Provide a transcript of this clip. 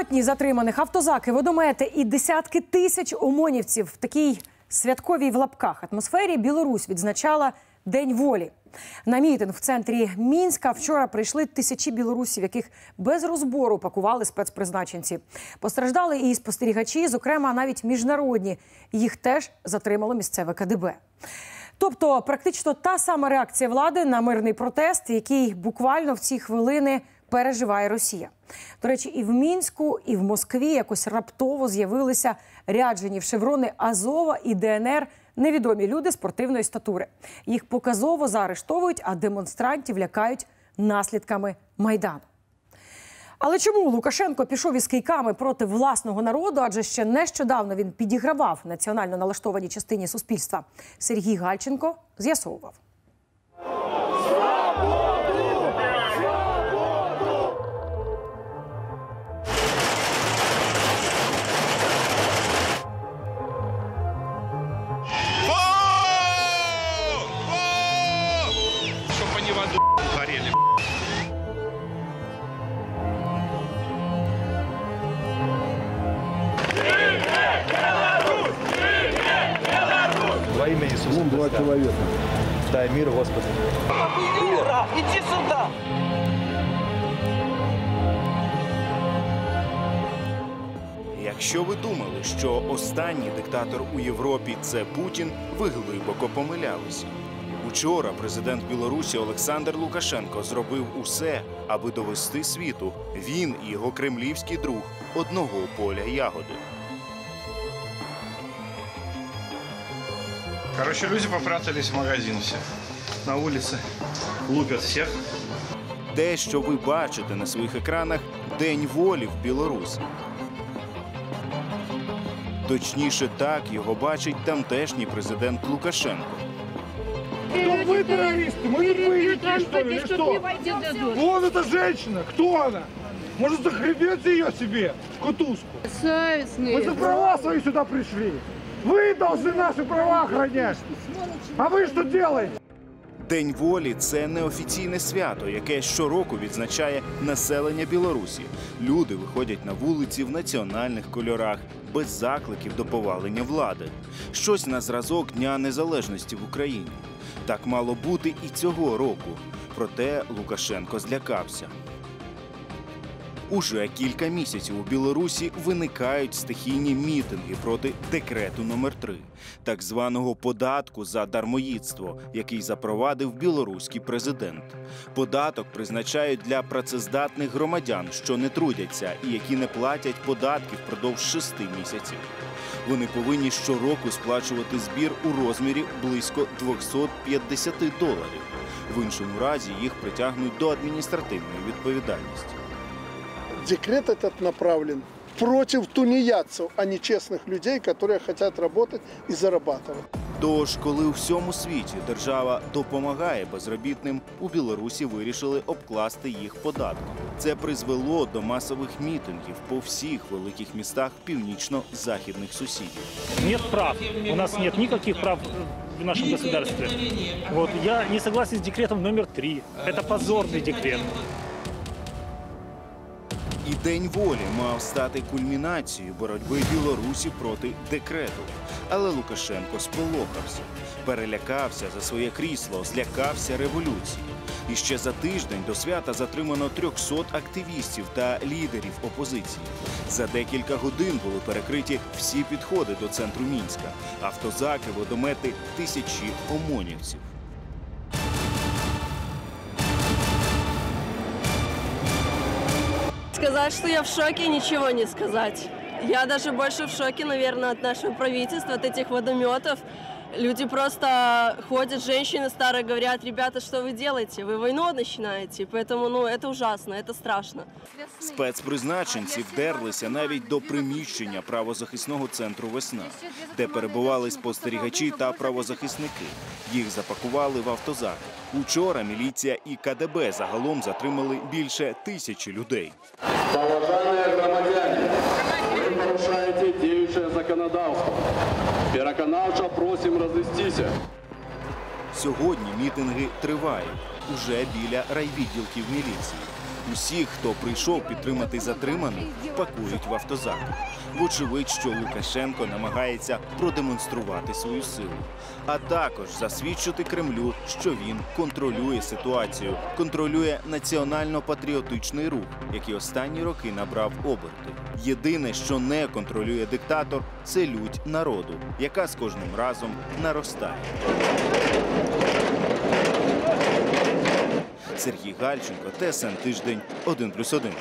Сотні затриманих автозаки, водомети і десятки тисяч ОМОНівців в такій святковій в лапках атмосфері Білорусь відзначала День волі. На мітинг в центрі Мінська вчора прийшли тисячі білорусів, яких без розбору пакували спецпризначенці. Постраждали і спостерігачі, зокрема навіть міжнародні. Їх теж затримало місцеве КДБ. Тобто, практично та сама реакція влади на мирний протест, який буквально в ці хвилини переживає Росія. До речі, і в мінську, і в Москві якось раптово з'явилися ряджені в шеврони Азова і ДНР невідомі люди спортивної статури. Їх показово заарештовують, а демонстрантів лякають наслідками майдану. Але чому Лукашенко пішов із кийками проти власного народу? Адже ще нещодавно він підігравав національно налаштованій частині суспільства. Сергій Гальченко з'ясовував. Горели. Во имя Иисуса два Христа. человека. Дай мир, Господи. Юра, иди сюда! Якщо ви думали, що останній диктатор у Європі це Путін, ви глибоко помилялися. Учора президент Білорусі Олександр Лукашенко зробив усе, аби довести світу. Він і його кремлівський друг одного поля ягоди. Короче, люди попрятались в магазин все. На улице. Лупят всех. Те, що ви бачите на своїх екранах, День волі в Білорусі. Точніше, так його бачить тамтешній президент Лукашенко. Кто вы террористы? Мы тут боевики, что ли, или что? Вон эта женщина, кто она? Может, захребете ее себе в кутузку? Мы Совестные. за права свои сюда пришли. Вы должны наши права охранять. А вы что делаете? День волі це неофіційне свято, яке щороку відзначає населення Білорусі. Люди виходять на вулиці в національних кольорах, без закликів до повалення влади. Щось на зразок Дня Незалежності в Україні. Так мало бути і цього року. Проте Лукашенко злякався. Уже кілька місяців у Білорусі виникають стихійні мітинги проти декрету номер 3 так званого податку за дармоїдство, який запровадив білоруський президент. Податок призначають для працездатних громадян, що не трудяться і які не платять податки впродовж шести місяців. Вони повинні щороку сплачувати збір у розмірі близько 250 доларів. В іншому разі їх притягнуть до адміністративної відповідальності. Декрет этот направлен против тунеядцев, а не честных людей, которые хотят работать и зарабатывать. Тож, коли у всьому світі держава допомагає безробітним, у Білорусі вирішили обкласти їх податком. Це призвело до масових мітингів по всіх великих містах північно-західних сусідів. нет прав. У нас нет никаких прав в нашем государстве. Вот я не согласен с декретом номер три. Это позорный декрет. І День волі мав стати кульмінацією боротьби Білорусі проти декрету. Але Лукашенко сполохався, перелякався за своє крісло, злякався революції. І ще за тиждень до свята затримано 300 активістів та лідерів опозиції. За декілька годин були перекриті всі підходи до центру Мінська, автозаки, водомети, тисячі омонівців. Сказать, что я в шоке, ничего не сказать. Я даже больше в шоке, наверное, от нашего правительства, от этих водометов. Люди просто ходят, женщины старые говорят, ребята, что вы делаете? Вы войну начинаете? Поэтому, ну, это ужасно, это страшно. Спецпризначенці вдерлися навіть до приміщення правозахисного центру Весна, де перебували спостерігачі та правозахисники. Їх запакували в автозаки. Учора міліція і КДБ загалом затримали більше тисячі людей. Уважаемые громадяне, вы нарушаете действующее законодавство. Переконавчо просим развестися. Сьогодні мітинги тривають уже біля райвідділків міліції. Усіх, хто прийшов підтримати затриманих, пакують в автозак. Вочевидь, що Лукашенко намагається продемонструвати свою силу, а також засвідчити Кремлю, що він контролює ситуацію, контролює національно-патріотичний рух, який останні роки набрав оберти. Єдине, що не контролює диктатор, це лють народу, яка з кожним разом наростає. Сергій Гальченко, ТСН Тиждень, 1+,1.